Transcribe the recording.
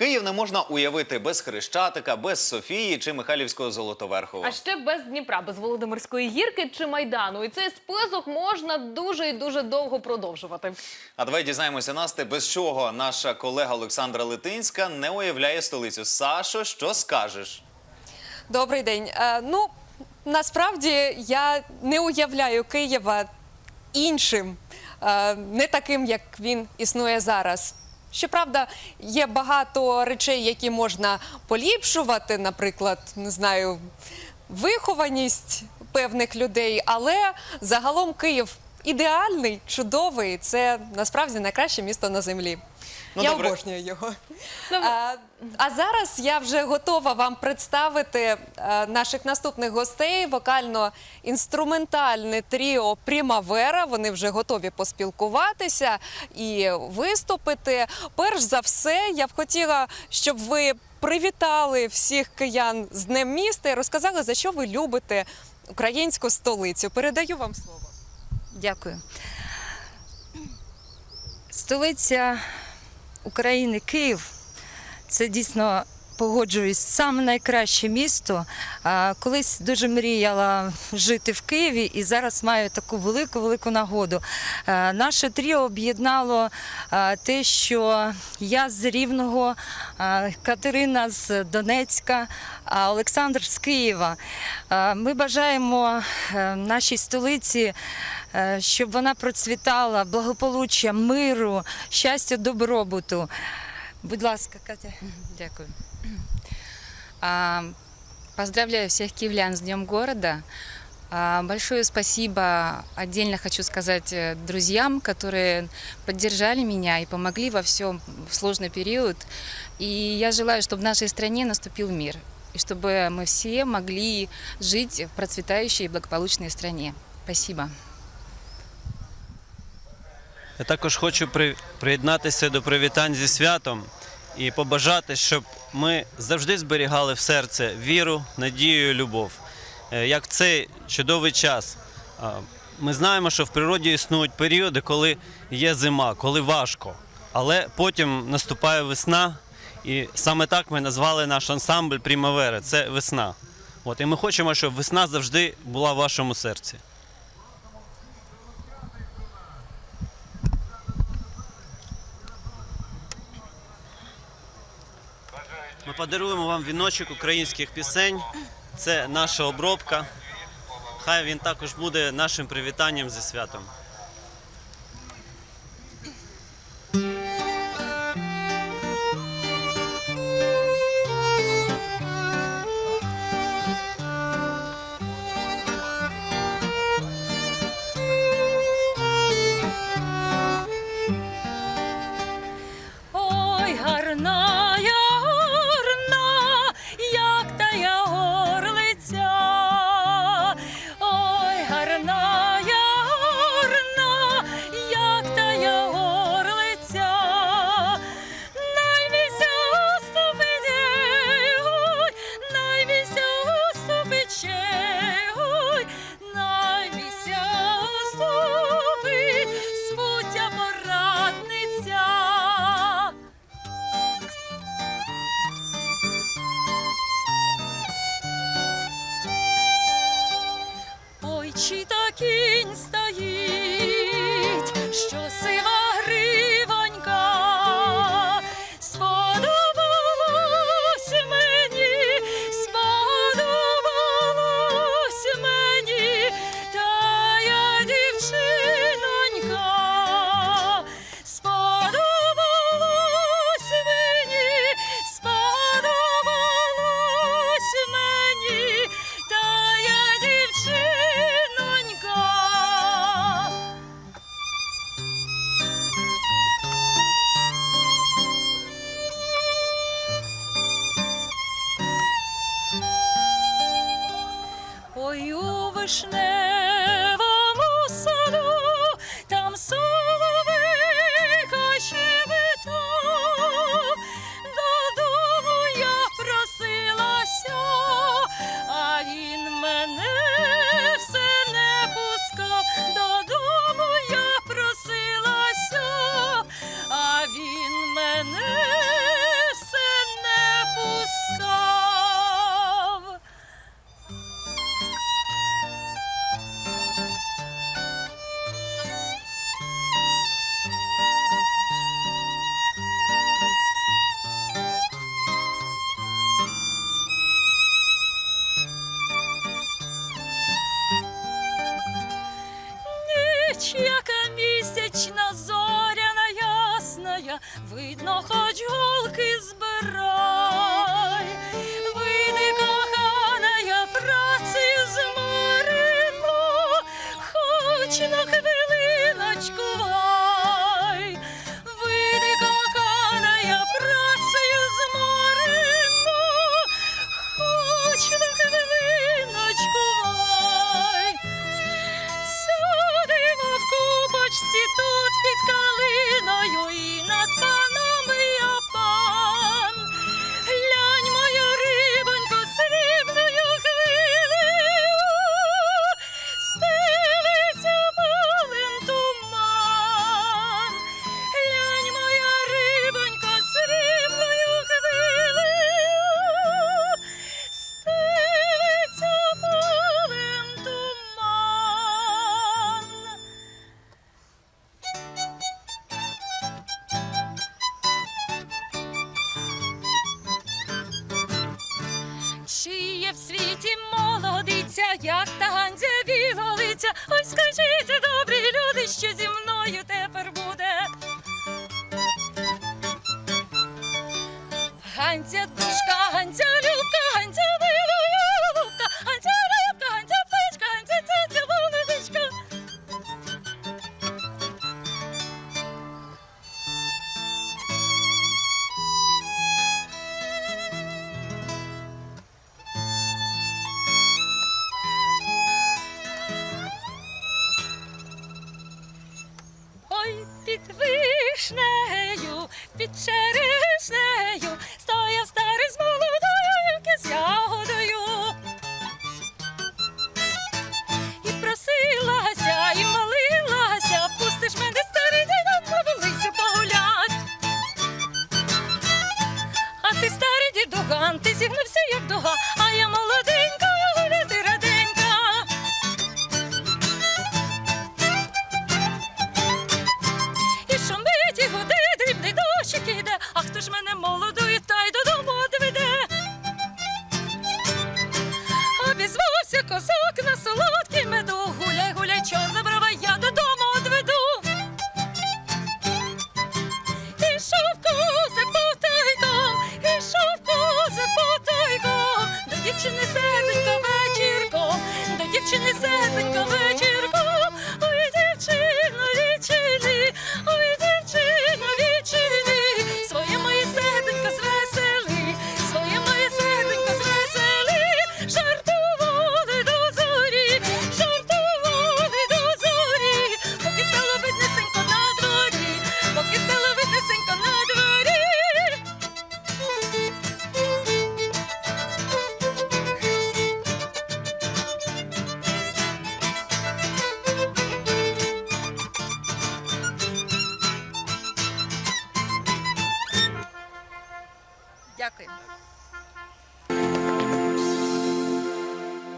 Київ не можна уявити без Хрещатика, без Софії чи Михайлівського Золотоверхова. А ще без Дніпра, без Володимирської гірки чи майдану. І цей список можна дуже і дуже довго продовжувати. А давай дізнаємося, Насте, без чого наша колега Олександра Литинська не уявляє столицю. Сашо, що скажеш? Добрий день. Е, ну насправді я не уявляю Києва іншим, е, не таким, як він існує зараз. Щоправда, є багато речей, які можна поліпшувати, наприклад, не знаю, вихованість певних людей, але загалом Київ ідеальний, чудовий. Це насправді найкраще місто на землі. Ну, я добре. обожнюю його. Ну, А, а зараз я вже готова вам представити е, наших наступних гостей. Вокально-інструментальне тріо Примавера. Вони вже готові поспілкуватися і виступити. Перш за все, я б хотіла, щоб ви привітали всіх киян з Днем міста і розказали, за що ви любите українську столицю. Передаю вам слово. Дякую. Столиця України Київ. Це дійсно погоджуюсь саме найкраще місто. Колись дуже мріяла жити в Києві і зараз маю таку велику велику нагоду. Наше тріо об'єднало те, що я з Рівного, Катерина з Донецька, а Олександр з Києва. Ми бажаємо е, нашій столиці, е, щоб вона процвітала благополуччя, миру, щастя, добробуту. Будь ласка, Катя. Дякую. А, Поздравляю всех киевлян с Днем города. А, Большое спасибо отдельно хочу сказать э, друзьям, которые поддержали меня и помогли во всем в сложный период. И я желаю, чтобы в нашей стране наступил мир, и чтобы мы все могли жить в процветающей и благополучной стране. Спасибо. Я також хочу при- приєднатися до привітань зі святом і побажати, щоб ми завжди зберігали в серце віру, надію і любов. Е, Як в цей чудовий час. Ми знаємо, що в природі існують періоди, коли є зима, коли важко. Але потім наступає весна, і саме так ми назвали наш ансамбль Примавери. Це весна. От, і ми хочемо, щоб весна завжди була в вашому серці. Ми подаруємо вам віночок українських пісень. Це наша обробка. Хай він також буде нашим привітанням зі святом. Чи та кінь schnell. ちゃお疲れしい Ой, під вишнею, під черешнею стояв старий з молодою з ягодою. І просилася, і молилася, пустиш мене старий дідок, повелися погулять. А ти старий дідуган, ти зігнувся. Düşmanım oldu